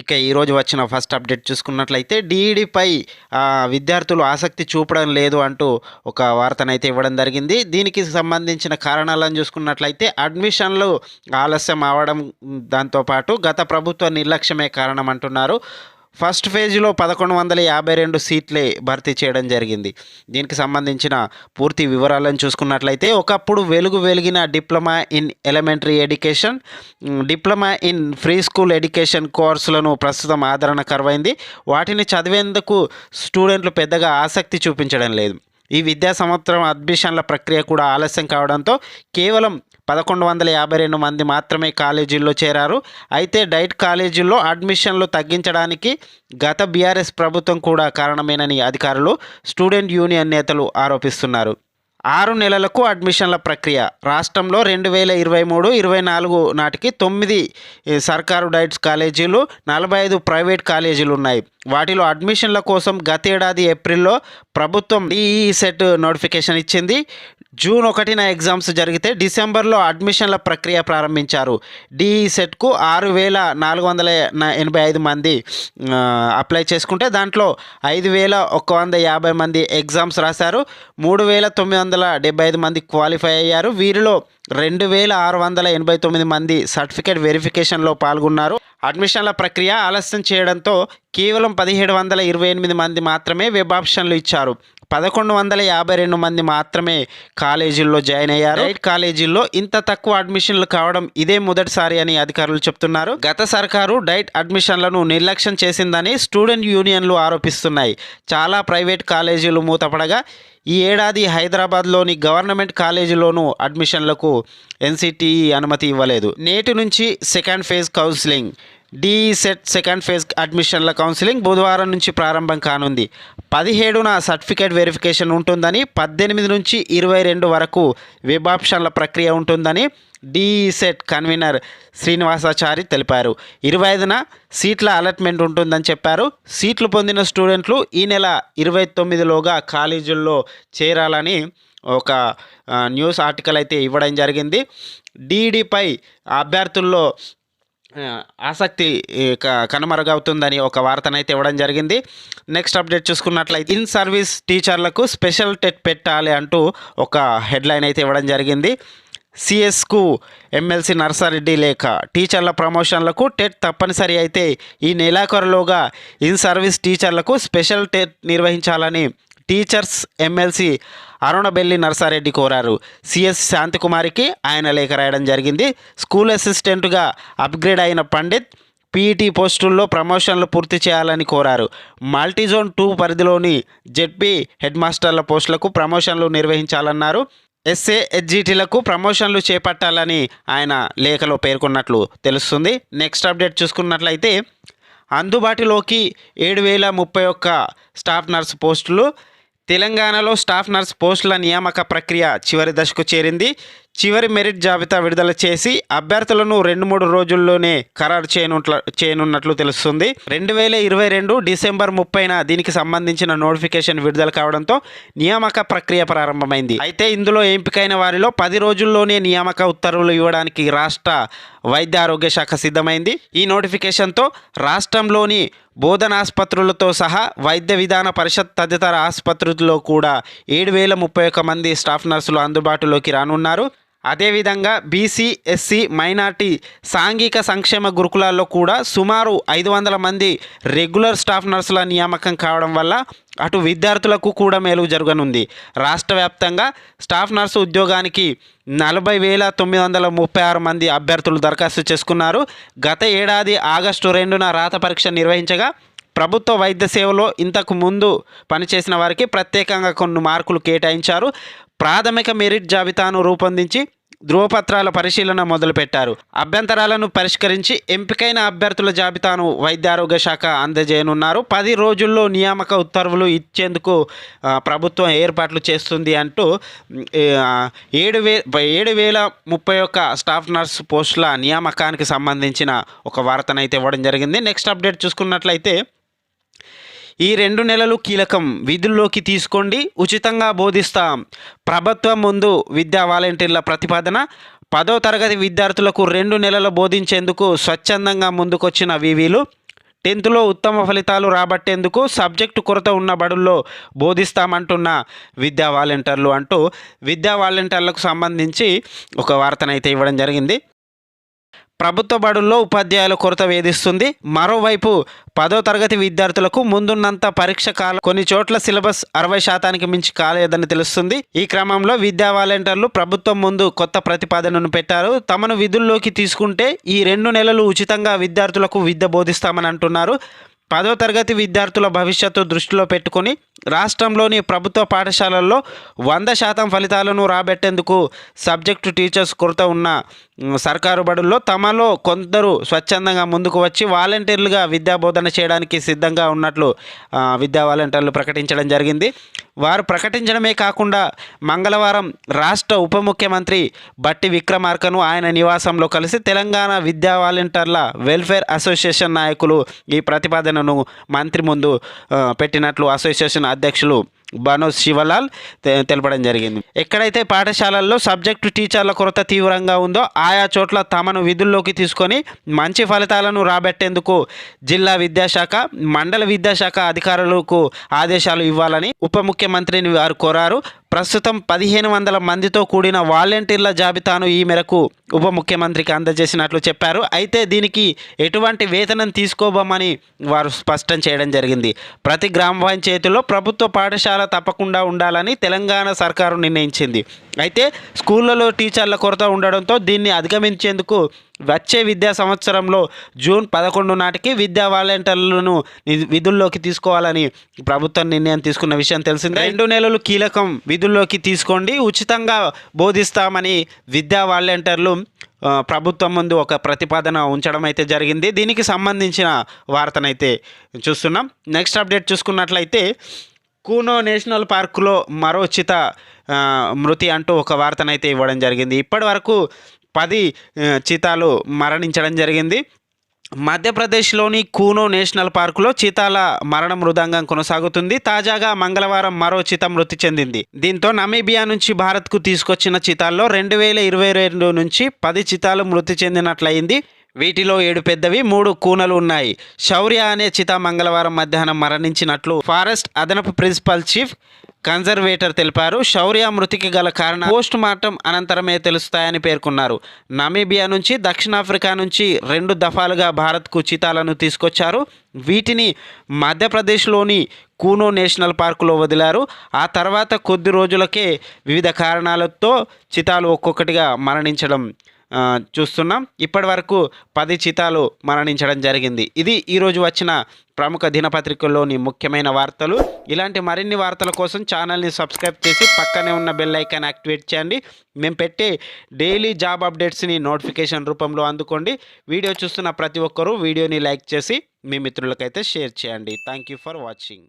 ఇక ఈరోజు వచ్చిన ఫస్ట్ అప్డేట్ చూసుకున్నట్లయితే డిఈడిపై విద్యార్థులు ఆసక్తి చూపడం లేదు అంటూ ఒక వార్తనైతే ఇవ్వడం జరిగింది. దీనికి సంబంధించిన కారణాలను చూసుకున్నట్లయితే అడ్మిషన్లు ఆలస్యం అవడం దాంతోపాటు గత ప్రభుత్వ నిర్లక్ష్యమే కారణం అంటున్నారు. ఫస్ట్ ఫేజ్లో పదకొండు వందల యాభై రెండు సీట్లే భర్తీ చేయడం జరిగింది. దీనికి సంబంధించిన పూర్తి వివరాలను చూసుకున్నట్లయితే ఒకప్పుడు వెలుగు వెలిగిన diploma in elementary education diploma in pre school education కోర్సులను ప్రస్తుతం ఆదరణ కరువైంది. వాటిని చదివేందుకు స్టూడెంట్లు పెద్దగా ఆసక్తి చూపించడం లేదు. ఈ విద్యా సంవత్సరం అడ్మిషన్ల ప్రక్రియ కూడా ఆలస్యం కావడంతో కేవలం పదకొండు వందల యాభై రెండు మంది మాత్రమే కాలేజీల్లో చేరారు. అయితే డైట్ కాలేజీల్లో అడ్మిషన్లు తగ్గించడానికి గత బీఆర్ఎస్ ప్రభుత్వం కూడా కారణమేనని అధికారులు స్టూడెంట్ యూనియన్ నేతలు ఆరోపిస్తున్నారు. ఆరు నెలలకు అడ్మిషన్ల ప్రక్రియ. రాష్ట్రంలో రెండు వేల ఇరవై మూడు ఇరవై నాలుగు నాటికి తొమ్మిది సర్కారు డైట్స్ కాలేజీలు నలభై ఐదు ప్రైవేట్ కాలేజీలు ఉన్నాయి. వాటిలో అడ్మిషన్ల కోసం గతేడాది ఏప్రిల్లో ప్రభుత్వం ఈఈసెట్ సెట్ నోటిఫికేషన్ ఇచ్చింది. జూన్ ఒకటిన ఎగ్జామ్స్ జరిగితే డిసెంబర్లో అడ్మిషన్ల ప్రక్రియ ప్రారంభించారు. డిఈ సెట్కు ఆరు వేల నాలుగు వందల ఎనభై ఐదు మంది అప్లై చేసుకుంటే దాంట్లో ఐదు వేల ఒక వంద యాభై మంది ఎగ్జామ్స్ రాశారు. మూడు వేల తొమ్మిది వందల డెబ్బై ఐదు మంది క్వాలిఫై అయ్యారు. వీరిలో రెండు వేల ఆరు వందల ఎనభై తొమ్మిది మంది సర్టిఫికేట్ వెరిఫికేషన్లో పాల్గొన్నారు. అడ్మిషన్ల ప్రక్రియ ఆలస్యం చేయడంతో కేవలం పదిహేడు వందల ఇరవై ఎనిమిది మంది మాత్రమే వెబ్ ఆప్షన్లు ఇచ్చారు. పదకొండు వందల యాభై రెండు మంది మాత్రమే కాలేజీల్లో జాయిన్ అయ్యారు. డైట్ కాలేజీల్లో ఇంత తక్కువ అడ్మిషన్లు కావడం ఇదే మొదటిసారి అని అధికారులు చెప్తున్నారు. గత సర్కారు డైట్ అడ్మిషన్లను నిర్లక్ష్యం చేసిందని స్టూడెంట్ యూనియన్లు ఆరోపిస్తున్నాయి. చాలా ప్రైవేట్ కాలేజీలు మూతపడగా ఈ ఏడాది హైదరాబాద్లోని గవర్నమెంట్ కాలేజీలోనూ అడ్మిషన్లకు ఎన్సిటిఈ అనుమతి ఇవ్వలేదు. నేటి నుంచి second phase counselling DE CET second phase అడ్మిషన్ల counselling బుధవారం నుంచి ప్రారంభం కానుంది. పదిహేడున సర్టిఫికేట్ వెరిఫికేషన్ ఉంటుందని పద్దెనిమిది నుంచి ఇరవై రెండు వరకు వెబ్ ఆప్షన్ల ప్రక్రియ ఉంటుందని డిఈ సెట్ కన్వీనర్ శ్రీనివాసాచారి తెలిపారు. ఇరవై ఐదున సీట్ల అలాట్మెంట్ ఉంటుందని చెప్పారు. సీట్లు పొందిన స్టూడెంట్లు ఈ నెల ఇరవై తొమ్మిదిలోగా కాలేజీల్లో చేరాలని ఒక న్యూస్ ఆర్టికల్ అయితే ఇవ్వడం జరిగింది. డిఈడిపై అభ్యర్థుల్లో ఆసక్తి క- కనుమరుగవుతుందని ఒక వార్తనైతే ఇవ్వడం జరిగింది. నెక్స్ట్ అప్డేట్ చూసుకున్నట్లయితే ఇన్ సర్వీస్ టీచర్లకు స్పెషల్ టెట్ పెట్టాలి అంటూ ఒక హెడ్లైన్ అయితే ఇవ్వడం జరిగింది. సిఎస్కు ఎమ్మెల్సీ నర్సారెడ్డి లేఖ టీచర్ల ప్రమోషన్లకు టెట్ తప్పనిసరి అయితే ఈ నెలాఖరులోగా ఇన్ సర్వీస్ టీచర్లకు స్పెషల్ టెట్ నిర్వహించాలని టీచర్స్ ఎమ్మెల్సీ అరుణబెల్లి నర్సారెడ్డి కోరారు. సిఎస్ శాంతికుమారికి ఆయన లేఖ రాయడం జరిగింది. స్కూల్ అసిస్టెంట్గా అప్గ్రేడ్ అయిన పండిత్ పీఈటీ పోస్టుల్లో ప్రమోషన్లు పూర్తి చేయాలని కోరారు. మల్టీజోన్ టూ పరిధిలోని జెడ్పీ హెడ్ మాస్టర్ల పోస్టులకు ప్రమోషన్లు నిర్వహించాలన్నారు. ఎస్ఏ హెచ్జిటీలకు ప్రమోషన్లు చేపట్టాలని ఆయన లేఖలో పేర్కొన్నట్లు తెలుస్తుంది. నెక్స్ట్ అప్డేట్ చూసుకున్నట్లయితే అందుబాటులోకి ఏడు వేల ముప్పై ఒక్క స్టాఫ్ నర్స్ పోస్టులు తెలంగాణలో స్టాఫ్ నర్స్ పోస్టుల నియామక ప్రక్రియ చివరి దశకు చేరింది. చివరి మెరిట్ జాబితా విడుదల చేసి అభ్యర్థులను రెండు మూడు రోజుల్లోనే ఖరారు చేయనుట్ల చేయనున్నట్లు తెలుస్తుంది. రెండు వేల ఇరవై రెండు డిసెంబర్ ముప్పైన దీనికి సంబంధించిన నోటిఫికేషన్ విడుదల కావడంతో నియామక ప్రక్రియ ప్రారంభమైంది. అయితే ఇందులో ఎంపికైన వారిలో పది రోజుల్లోనే నియామక ఉత్తర్వులు ఇవ్వడానికి రాష్ట్ర వైద్య ఆరోగ్య శాఖ సిద్ధమైంది. ఈ నోటిఫికేషన్తో రాష్ట్రంలోని బోధనాసుపత్రులతో సహా వైద్య విధాన పరిషత్ తదితర ఆసుపత్రుల్లో కూడా ఏడు వేల ముప్పై ఒక్క మంది స్టాఫ్ నర్సులు అందుబాటులోకి రానున్నారు. అదేవిధంగా బీసీ ఎస్సీ మైనార్టీ సాంఘిక సంక్షేమ గురుకులాల్లో కూడా సుమారు ఐదు వందల మంది రెగ్యులర్ స్టాఫ్ నర్సుల నియామకం కావడం వల్ల అటు విద్యార్థులకు కూడా మేలు జరగనుంది. రాష్ట్ర వ్యాప్తంగా స్టాఫ్ నర్సు ఉద్యోగానికి నలభై వేల తొమ్మిది వందల ముప్పై ఆరు మంది అభ్యర్థులు దరఖాస్తు చేసుకున్నారు. గత ఏడాది ఆగస్టు రెండున రాత పరీక్ష నిర్వహించగా ప్రభుత్వ వైద్య సేవలో ఇంతకు ముందు పనిచేసిన వారికి ప్రత్యేకంగా కొన్ని మార్కులు కేటాయించారు. ప్రాథమిక మెరిట్ జాబితాను రూపొందించి ధృవపత్రాల పరిశీలన మొదలుపెట్టారు. అభ్యంతరాలను పరిష్కరించి ఎంపికైన అభ్యర్థుల జాబితాను వైద్య ఆరోగ్య శాఖ అందజేయనున్నారు. పది రోజుల్లో నియామక ఉత్తర్వులు ఇచ్చేందుకు ప్రభుత్వం ఏర్పాట్లు చేస్తుంది అంటూ ఏడు వే ఏడు వేల ముప్పై ఒక్క స్టాఫ్ నర్స్ పోస్టుల నియామకానికి సంబంధించిన ఒక వార్తనైతే ఇవ్వడం జరిగింది. నెక్స్ట్ అప్డేట్ చూసుకున్నట్లయితే ఈ రెండు నెలలు కీలకం. విధుల్లోకి తీసుకోండి. ఉచితంగా బోధిస్తాం. ప్రభుత్వం ముందు విద్యా వాలంటీర్ల ప్రతిపాదన పదో తరగతి విద్యార్థులకు రెండు నెలలు బోధించేందుకు స్వచ్ఛందంగా ముందుకొచ్చిన వివీలు టెన్త్లో ఉత్తమ ఫలితాలు రాబట్టేందుకు సబ్జెక్టు కొరత ఉన్న బడుల్లో బోధిస్తామంటున్న విద్యా వాలంటీర్లు అంటూ విద్యా వాలంటీర్లకు సంబంధించి ఒక వార్తనైతే ఇవ్వడం జరిగింది. ప్రభుత్వ బడుల్లో ఉపాధ్యాయుల కొరత వేధిస్తుంది. మరోవైపు పదో తరగతి విద్యార్థులకు ముందున్నంత పరీక్ష కాలం కొన్ని చోట్ల సిలబస్ అరవై శాతానికి మించి కాలేదని తెలుస్తుంది. ఈ క్రమంలో విద్యా వాలంటీర్లు ప్రభుత్వం ముందు కొత్త ప్రతిపాదనను పెట్టారు. తమను విధుల్లోకి తీసుకుంటే ఈ రెండు నెలలు ఉచితంగా విద్యార్థులకు విద్య బోధిస్తామని అంటున్నారు. పదో తరగతి విద్యార్థుల భవిష్యత్తు దృష్టిలో పెట్టుకొని రాష్ట్రంలోని ప్రభుత్వ పాఠశాలల్లో వంద శాతం ఫలితాలను రాబెట్టేందుకు సబ్జెక్టు టీచర్స్ కొరత ఉన్న సర్కారు బడుల్లో తమలో కొందరు స్వచ్ఛందంగా ముందుకు వచ్చి వాలంటీర్లుగా విద్యా బోధన చేయడానికి సిద్ధంగా ఉన్నట్లు విద్యా వాలంటీర్లు ప్రకటించడం జరిగింది. వారు ప్రకటించడమే కాకుండా మంగళవారం రాష్ట్ర ఉప ముఖ్యమంత్రి బట్టి విక్రమార్కను ఆయన నివాసంలో కలిసి తెలంగాణ విద్యా వాలంటీర్ల వెల్ఫేర్ అసోసియేషన్ నాయకులు ఈ ప్రతిపాదనను మంత్రి ముందు పెట్టినట్లు అసోసియేషన్ అధ్యక్షులు బనోజ్ శివలాల్ తె- తెలపడం జరిగింది. ఎక్కడైతే పాఠశాలల్లో సబ్జెక్టు టీచర్ల కొరత తీవ్రంగా ఉందో ఆయా చోట్ల తమను విధుల్లోకి తీసుకొని మంచి ఫలితాలను రాబట్టేందుకు జిల్లా విద్యాశాఖ మండల విద్యాశాఖ అధికారులకు ఆదేశాలు ఇవ్వాలని ఉప ముఖ్యమంత్రిని వారు కోరారు. ప్రస్తుతం పదిహేను వందల మందితో కూడిన వాలంటీర్ల జాబితాను ఈ మేరకు ఉప ముఖ్యమంత్రికి అందజేసినట్లు చెప్పారు. అయితే దీనికి ఎటువంటి వేతనం తీసుకోబోమని వారు స్పష్టం చేయడం జరిగింది. ప్రతి గ్రామ పంచాయతీలో ప్రభుత్వ పాఠశాల తప్పకుండా ఉండాలని తెలంగాణ సర్కారు నిర్ణయించింది. అయితే స్కూళ్ళలో టీచర్ల కొరత ఉండడంతో దీన్ని అధిగమించేందుకు వచ్చే విద్యా సంవత్సరంలో జూన్ పదకొండు నాటికి విద్యా వాలంటీర్లను విధుల్లోకి తీసుకోవాలని ప్రభుత్వం నిర్ణయం తీసుకున్న విషయం తెలిసిందే. రెండు నెలలు కీలకం. విధుల్లోకి తీసుకోండి. ఉచితంగా బోధిస్తామని విద్యా వాలంటీర్లు ప్రభుత్వం ముందు ఒక ప్రతిపాదన ఉంచడం అయితే జరిగింది. దీనికి సంబంధించిన వార్తనైతే చూస్తున్నాం. నెక్స్ట్ అప్డేట్ చూసుకున్నట్లయితే కూనో నేషనల్ పార్కులో మరో చిత మృతి అంటూ ఒక వార్తనైతే ఇవ్వడం జరిగింది. ఇప్పటి వరకు పది చితాలు చీతాలు మరణించడం జరిగింది. మధ్యప్రదేశ్లోని కూనో నేషనల్ పార్కులో చీతాల మరణ మృదంగం కొనసాగుతుంది. తాజాగా మంగళవారం మరో చిత మృతి చెందింది. దీంతో నమీబియా నుంచి భారత్కు తీసుకొచ్చిన చీతాల్లో రెండు వేల ఇరవై రెండు నుంచి పది చితాలు మృతి చెందినట్లయింది. వీటిలో ఏడు పెద్దవి మూడు కూనలు ఉన్నాయి. శౌర్య అనే చిత మంగళవారం మధ్యాహ్నం మరణించినట్లు ఫారెస్ట్ అదనపు ప్రిన్సిపల్ చీఫ్ కన్జర్వేటర్ తెలిపారు. శౌర్య మృతికి గల కారణం పోస్ట్ మార్టం అనంతరమే తెలుస్తాయని పేర్కొన్నారు. నమీబియా నుంచి దక్షిణాఫ్రికా నుంచి రెండు దఫాలుగా భారత్కు చితాలను తీసుకొచ్చారు. వీటిని మధ్యప్రదేశ్లోని కూనో నేషనల్ పార్కులో వదిలారు. ఆ తర్వాత కొద్ది రోజులకే వివిధ కారణాలతో చితాలు ఒక్కొక్కటిగా మరణించడం చూస్తున్నాం. ఇప్పటి వరకు పది చితాలు మరణించడం జరిగింది. ఇది ఈరోజు వచ్చిన ప్రముఖ దినపత్రికల్లోని ముఖ్యమైన వార్తలు. ఇలాంటి మరిన్ని వార్తల కోసం ఛానల్ని సబ్స్క్రైబ్ చేసి పక్కనే ఉన్న బెల్ ఐకాన్ యాక్టివేట్ చేయండి. మేము పెట్టే డైలీ జాబ్ అప్డేట్స్ని నోటిఫికేషన్ రూపంలో అందుకోండి. వీడియో చూస్తున్న ప్రతి ఒక్కరూ వీడియోని లైక్ చేసి మీ మిత్రులకైతే షేర్ చేయండి. Thank you for watching.